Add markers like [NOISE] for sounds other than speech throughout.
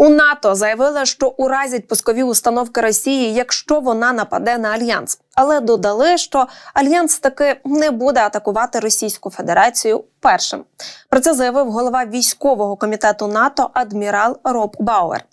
У НАТО заявили, що уразять пускові установки Росії, якщо вона нападе на альянс, але додали, що альянс таки не буде атакувати Російську Федерацію першим. Про це заявив голова військового комітету НАТО адмірал Роб Бауер.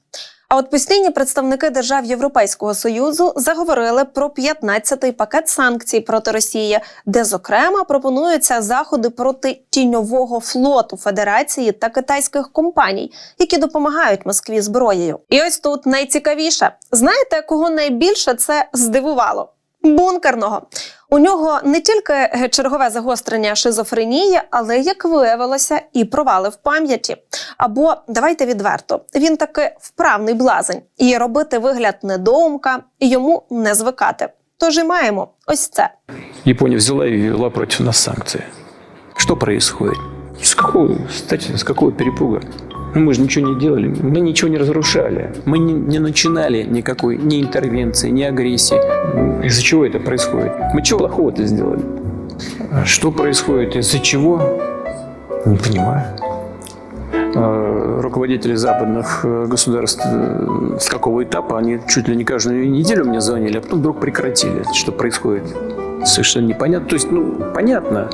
А от постійні представники держав Європейського союзу заговорили про 15-й пакет санкцій проти Росії, де зокрема пропонуються заходи проти тіньового флоту Федерації та китайських компаній, які допомагають Москві зброєю. І ось тут найцікавіше: знаєте, кого найбільше це здивувало? Бункерного у нього не тільки чергове загострення шизофренії, але як виявилося, і провали в пам'яті. Або давайте відверто, він таки вправний блазень, і робити вигляд недоумка йому не звикати. Тож і маємо ось це. Япония взяла и ввела против нас санкции. Что происходит? С какого, кстати, с какого перепуга? Ну, мы же ничего не делали, мы ничего не разрушали. Мы не, не начинали никакой ни интервенции, ни агрессии. Из-за чего это происходит? Мы чего плохого-то сделали? А Что происходит? Из-за чего? Не понимаю. Э, Руководители западных э, государств э, с какого этапа они чуть ли не каждую неделю мне звонили, а потом вдруг прекратили. Что происходит? Совершенно непонятно. То есть, ну, понятно,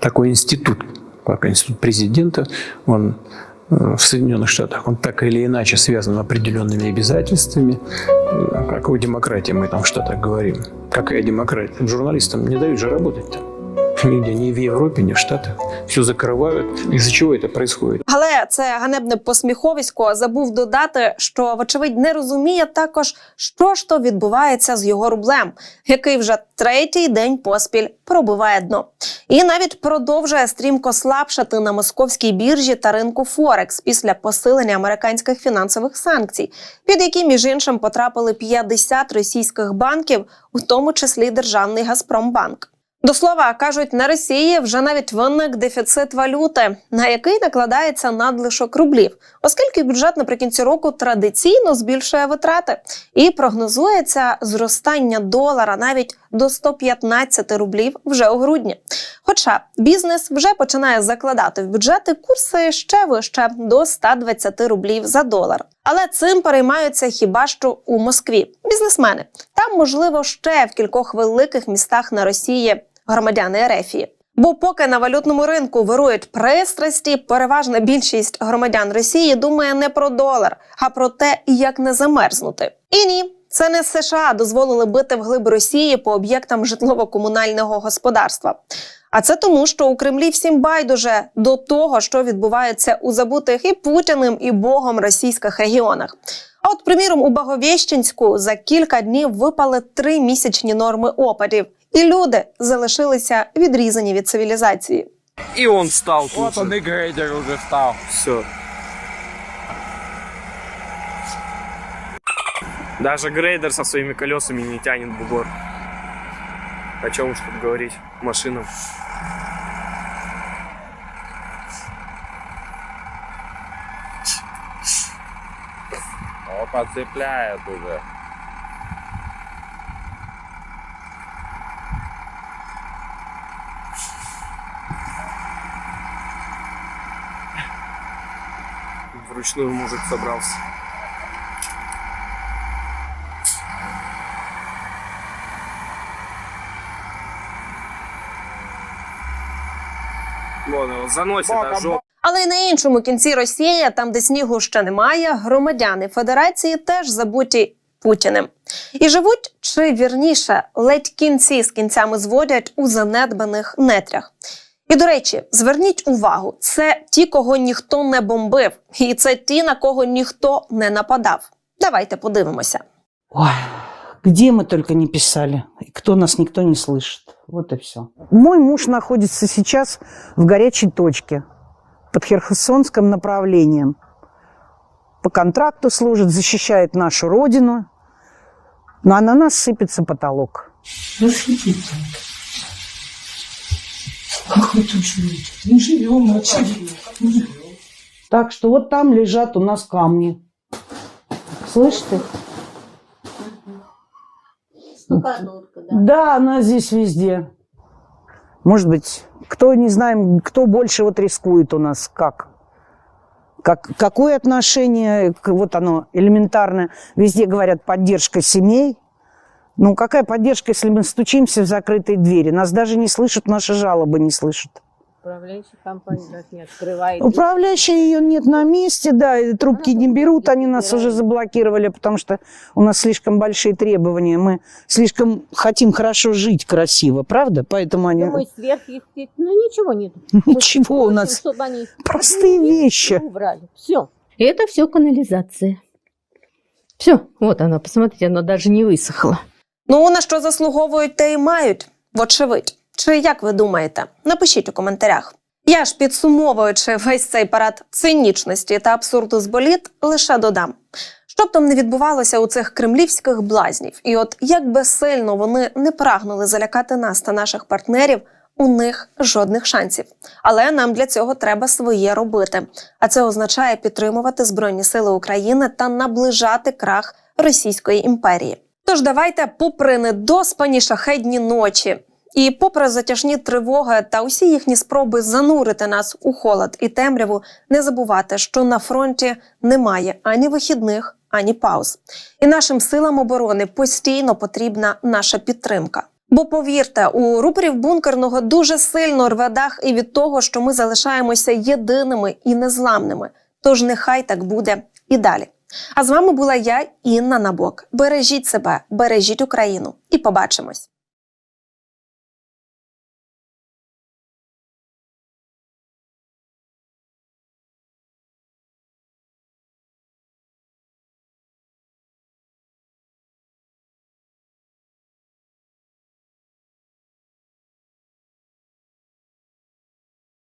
такой институт, как институт президента, он в Соединенных Штатах, он так или иначе связан определенными обязательствами, э, как и у демократии мы там в Штатах говорим. Какая демократия? Журналистам не дают же работать-то. Нигде, ни в Европе, ни в Штатах. Все закрывают. Из-за чего это происходит? Але це ганебне посміховисько забув додати, що вочевидь не розуміє також, що ж то відбувається з його рублем, який вже третій день поспіль пробиває дно, і навіть продовжує стрімко слабшати на московській біржі та ринку Форекс після посилення американських фінансових санкцій, під які між іншим потрапили 50 російських банків, у тому числі державний Газпромбанк. До слова кажуть, на Росії вже навіть виник дефіцит валюти, на який накладається надлишок рублів, оскільки бюджет наприкінці року традиційно збільшує витрати, і прогнозується зростання долара навіть до 115 рублів вже у грудні. Хоча бізнес вже починає закладати в бюджети курси ще вище до 120 рублів за долар. Але цим переймаються хіба що у Москві бізнесмени. Там, можливо, ще в кількох великих містах на Росії громадяни Ерефії. Бо поки на валютному ринку вирують пристрасті, переважна більшість громадян Росії думає не про долар, а про те, як не замерзнути. І ні, це не США дозволили бити вглиб Росії по об'єктам житлово-комунального господарства. А це тому, що у Кремлі всім байдуже до того, що відбувається у забутих і Путіним, і Богом російських регіонах. А от, приміром, у Баговєщенську за кілька днів випали три місячні норми опадів, і люди залишилися відрізані від цивілізації. И он встал тут. Вот же. он и грейдер уже встал. Все. Даже грейдер со своими колесами не тянет бугор. О чем уж тут говорить машинам. О, подцепляет уже. Вручную мужик собрался. Вон его заносит аж жопу. Але й на іншому кінці Росії, там де снігу ще немає, громадяни Федерації теж забуті Путіним. І живуть, чи вірніше, ледь кінці з кінцями зводять у занедбаних нетрях. І до речі, зверніть увагу, це ті, кого ніхто не бомбив, і це ті, на кого ніхто не нападав. Давайте подивимося. Ой, где мы только не писали, и кто нас никто не слышит. Вот и все. Мой муж находится сейчас в горячей точке под Херсонским направлением. По контракту служит, защищает нашу родину, но а на нас сыпется потолок. Как вы тут живете? Мы живем, а что? Так что вот там лежат у нас камни. Слышь ты? Штукатурка, да. Да, она здесь везде. Может быть, кто, не знаем, кто больше вот рискует у нас, как? Как, какое отношение, вот оно элементарно, везде говорят поддержка семей. Ну, какая поддержка, если мы стучимся в закрытые двери? Нас даже не слышат, наши жалобы не слышат. Управляющая компания нас не открывает. Управляющая ее нет на месте, да, и трубки не берут, они нас уже заблокировали, потому что у нас слишком большие требования, мы слишком хотим хорошо жить красиво, правда? Поэтому они... Мы сверхъестественно, ничего нет. [LAUGHS] Ничего у нас, чтобы они простые вещи. убрали. Все. Это все канализация. Все, вот она, посмотрите, она даже не высохла. Ну, на що заслуговують, те й мають, вочевидь. Чи як ви думаєте? Напишіть у коментарях. Я ж підсумовуючи весь цей парад цинічності та абсурду з боліт, лише додам. Що б там не відбувалося у цих кремлівських блазнів, і от як би сильно вони не прагнули залякати нас та наших партнерів, у них жодних шансів. Але нам для цього треба своє робити. А це означає підтримувати Збройні Сили України та наближати крах Російської імперії. Тож давайте, попри недоспані шахедні ночі, і попри затяжні тривоги та усі їхні спроби занурити нас у холод і темряву, не забувати, що на фронті немає ані вихідних, ані пауз. І нашим силам оборони постійно потрібна наша підтримка. Бо повірте, у рупорів бункерного дуже сильно рве дах і від того, що ми залишаємося єдиними і незламними. Тож нехай так буде і далі. А з вами була я, Інна Набок. Бережіть себе, бережіть Україну і побачимось.